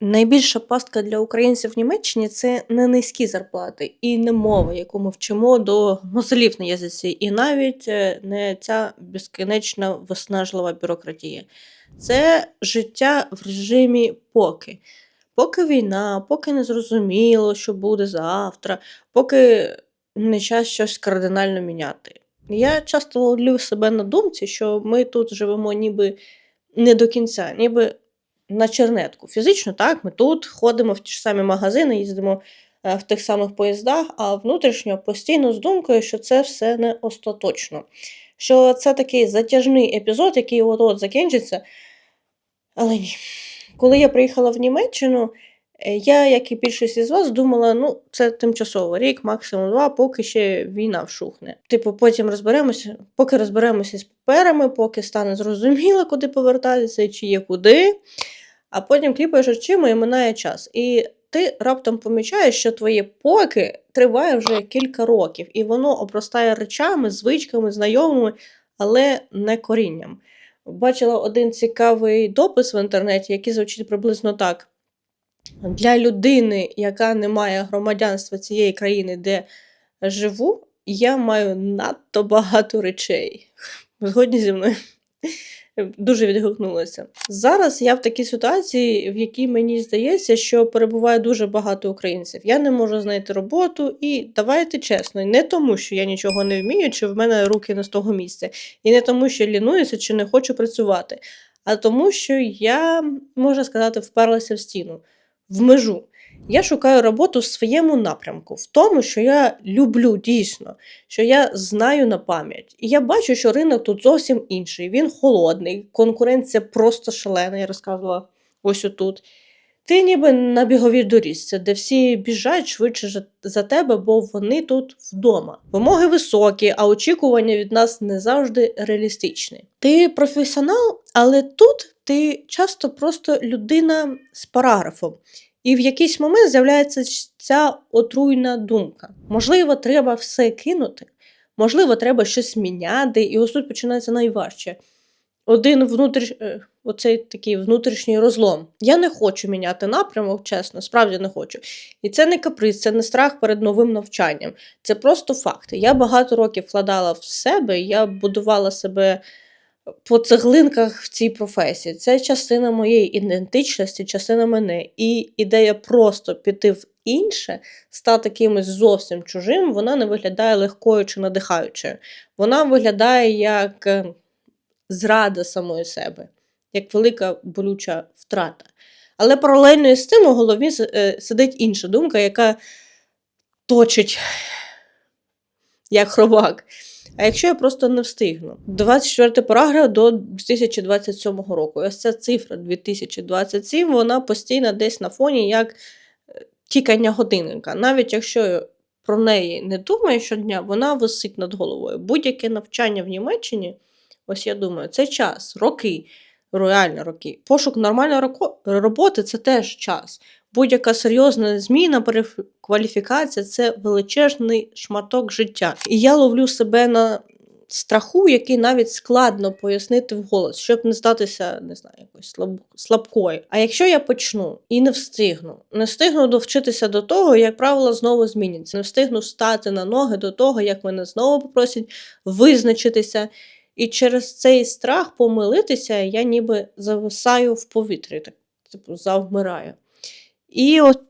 Найбільша пастка для українців в Німеччині це не низькі зарплати і не мова, яку ми вчимо до мозолів на язиці, і навіть е, не ця безкінечна виснажлива бюрократія. Це життя в режимі поки. Поки війна, поки не зрозуміло, що буде завтра, поки не час щось кардинально міняти. Я часто ловлю себе на думці, що ми тут живемо ніби не до кінця, ніби на чернетку. Фізично, так, ми тут ходимо в ті ж самі магазини, їздимо е, в тих самих поїздах, а внутрішньо постійно з думкою, що це все не остаточно. Що це такий затяжний епізод, який от-от закінчиться. Але ні. Коли я приїхала в Німеччину, е, я, як і більшість із вас, думала, ну, це тимчасово, рік, максимум два, поки ще війна вшухне. Типу, потім розберемося, поки розберемося з паперами, поки стане зрозуміло, куди повертатися чи є куди. А потім кліпаєш очима і минає час. І ти раптом помічаєш, що твоє поки триває вже кілька років, і воно обростає речами, звичками, знайомими, але не корінням. Бачила один цікавий допис в інтернеті, який звучить приблизно так: для людини, яка не має громадянства цієї країни, де живу, я маю надто багато речей. Згодні зі мною. Дуже відгукнулася. Зараз я в такій ситуації, в якій мені здається, що перебуває дуже багато українців. Я не можу знайти роботу, і давайте чесно, не тому, що я нічого не вмію, чи в мене руки не з того місця, і не тому, що лінуюся чи не хочу працювати, а тому, що я, можна сказати, вперлася в стіну, в межу. Я шукаю роботу в своєму напрямку, в тому, що я люблю дійсно, що я знаю на пам'ять. І я бачу, що ринок тут зовсім інший. Він холодний, конкуренція просто шалена, я розказувала ось отут. Ти ніби на біговій доріжці, де всі біжать швидше за- тебе, бо вони тут вдома. Вимоги високі, а очікування від нас не завжди реалістичні. Ти професіонал, але тут ти часто просто людина з параграфом. І в якийсь момент з'являється ця отруйна думка. Можливо, треба все кинути, можливо, треба щось міняти, і ось тут починається найважче. Один внутріш... е, оцей такий внутрішній розлом. Я не хочу міняти напрямок, чесно, справді не хочу. І це не каприз, це не страх перед новим навчанням. Це просто факти. Я багато років вкладала в себе, я будувала себе по цеглинках в цій професії. Це частина моєї ідентичності, частина мене. І ідея просто піти в інше, стати кимось зовсім чужим, вона не виглядає легкою чи надихаючою. Вона виглядає як е, зрада самої себе, як велика болюча втрата. Але паралельно із цим у голові е, сидить інша думка, яка точить як хробак. А якщо я просто не встигну? 24 параграф до 2027 року. Ось ця цифра 2027, вона постійно десь на фоні як е, тікання годинника. Навіть якщо про неї не думаю щодня, вона висить над головою. Будь-яке навчання в Німеччині, ось я думаю, це час, роки, реально роки. Пошук нормальної роботи це теж час. Будь-яка серйозна зміна, перекваліфікація це величезний шматок життя. І я ловлю себе на страху, який навіть складно пояснити вголос, щоб не здатися, не знаю, якось слаб... слабкою. А якщо я почну і не встигну, не встигну довчитися до того, як правило, знову зміняться, не встигну стати на ноги до того, як мене знову попросять визначитися. І через цей страх помилитися я ніби зависаю в повітрі, так, типу, завмираю. І от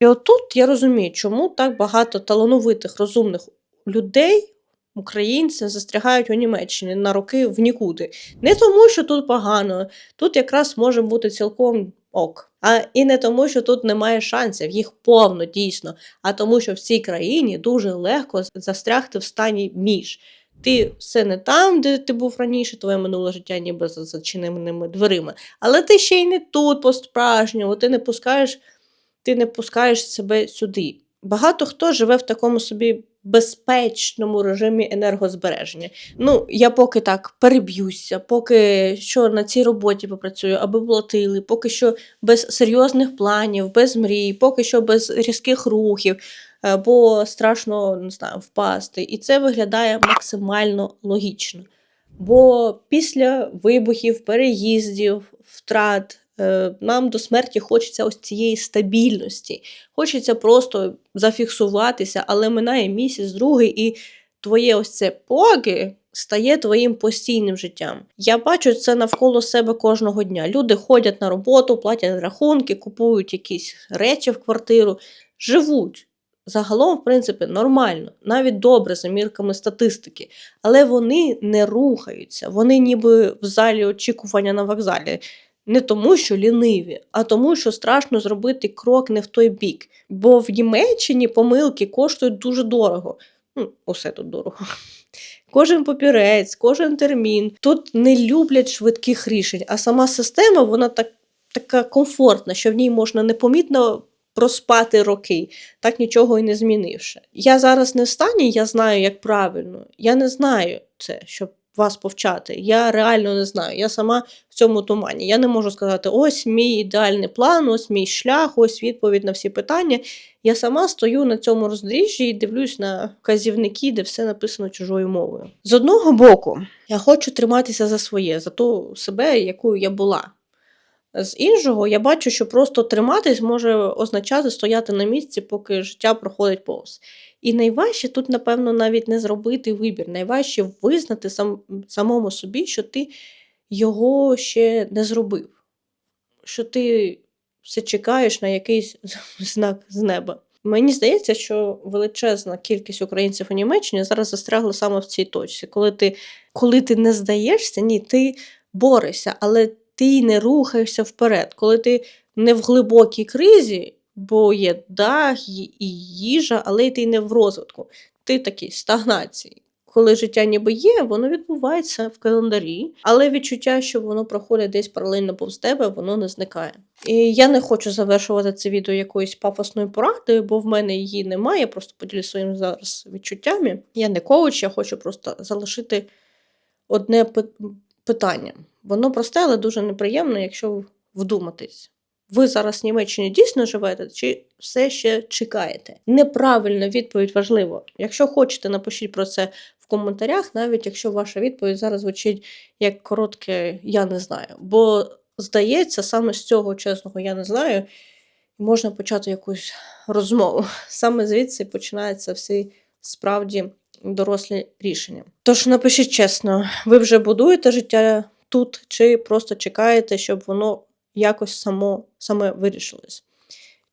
і отут я розумію, чому так багато талановитих, розумних людей, українців, застрягають у Німеччині на роки в нікуди. Не тому, що тут погано, тут якраз може бути цілком ок. А і не тому, що тут немає шансів, їх повно дійсно, а тому, що в цій країні дуже легко застрягти в стані між. Ти все не там, де ти був раніше, твоє минуле життя ніби за зачиненими дверима. Але ти ще й не тут по-справжньому, ти не пускаєш ти не пускаєш себе сюди. Багато хто живе в такому собі безпечному режимі енергозбереження. Ну, я поки так переб'юся, поки що на цій роботі попрацюю, аби платили, поки що без серйозних планів, без мрій, поки що без різких рухів, е, бо страшно не знаю, впасти. І це виглядає максимально логічно. Бо після вибухів, переїздів, втрат, Нам до смерті хочеться ось цієї стабільності. Хочеться просто зафіксуватися, але минає місяць, другий, і твоє ось це поки стає твоїм постійним життям. Я бачу це навколо себе кожного дня. Люди ходять на роботу, платять рахунки, купують якісь речі в квартиру, живуть. Загалом, в принципі, нормально, навіть добре за мірками статистики, але вони не рухаються. Вони ніби в залі очікування на вокзалі. Не тому, що ліниві, а тому, що страшно зробити крок не в той бік. Бо в Німеччині помилки коштують дуже дорого. Ну, усе тут дорого. Кожен папірець, кожен термін. Тут не люблять швидких рішень, а сама система вона так, така комфортна, що в ній можна непомітно проспати роки, так нічого і не змінивши. Я зараз не в стані, я знаю, як правильно. Я не знаю це, щоб вас повчати. Я реально не знаю. Я сама в цьому тумані. Я не можу сказати, ось мій ідеальний план, ось мій шлях, ось відповідь на всі питання. Я сама стою на цьому роздоріжжі і дивлюсь на казівники, де все написано чужою мовою. З одного боку, я хочу триматися за своє, за ту себе, якою я була. З іншого, я бачу, що просто триматись може означати стояти на місці, поки життя проходить повз. І найважче тут, напевно, навіть не зробити вибір. Найважче визнати сам, самому собі, що ти його ще не зробив, що ти все чекаєш на якийсь знак з неба. Мені здається, що величезна кількість українців у Німеччині зараз застрягла саме в цій точці. Коли ти, коли ти не здаєшся, ні, ти борешся, але ти не рухаєшся вперед. Коли ти не в глибокій кризі, бо є дах і їжа, але ти не в розвитку. Ти такий стагнації. Коли життя ніби є, воно відбувається в календарі, але відчуття, що воно проходить десь паралельно повз тебе, воно не зникає. І я не хочу завершувати це відео якоюсь пафосною порадою, бо в мене її немає. Я просто поділюсь своїм зараз відчуттями. Я не коуч, я хочу просто залишити одне питання. Воно просте, але дуже неприємно, якщо вдуматись. Ви зараз в Німеччині дійсно живете, чи все ще чекаєте? Неправильна відповідь важливо. Якщо хочете, напишіть про це в коментарях, навіть якщо ваша відповідь зараз звучить як коротке Я не знаю. Бо, здається, саме з цього чесного я не знаю, можна почати якусь розмову. Саме звідси починаються всі справді дорослі рішення. Тож напишіть чесно, ви вже будуєте життя тут, чи просто чекаєте, щоб воно якось само саме вирішилось.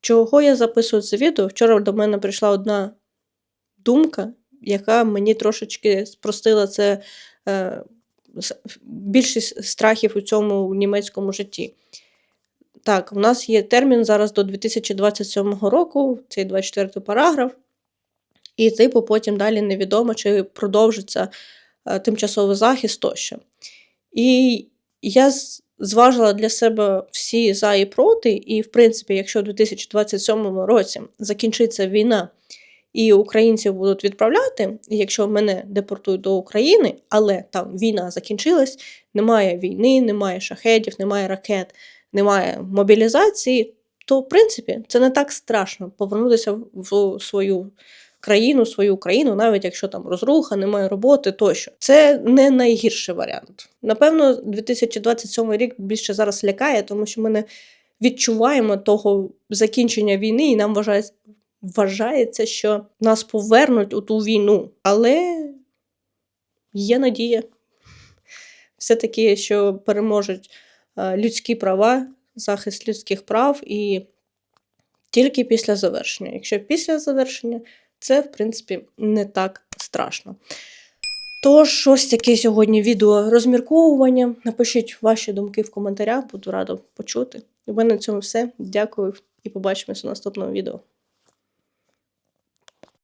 Чого я записую це відео? Вчора до мене прийшла одна думка, яка мені трошечки спростила це е, більшість страхів у цьому німецькому житті. Так, у нас є термін зараз до 2027 року, цей 24 параграф, і, типу, потім далі невідомо, чи продовжиться е, тимчасовий захист тощо. І я зважила для себе всі за і проти, і, в принципі, якщо у 2027 році закінчиться війна, і українців будуть відправляти, якщо мене депортують до України, але там війна закінчилась, немає війни, немає шахедів, немає ракет, немає мобілізації, то в принципі це не так страшно повернутися в свою країну, свою Україну, навіть якщо там розруха, немає роботи тощо. Це не найгірший варіант. Напевно, 2027 рік більше зараз лякає, тому що ми не відчуваємо того закінчення війни, і нам вважається, вважається, що нас повернуть у ту війну. Але є надія. Все-таки, що переможуть людські права, захист людських прав і тільки після завершення. Якщо після завершення, це, в принципі, не так страшно. Тож, ось таке сьогодні відео розмірковування. Напишіть ваші думки в коментарях, буду рада почути. У мене на цьому все. Дякую і побачимося у наступному відео.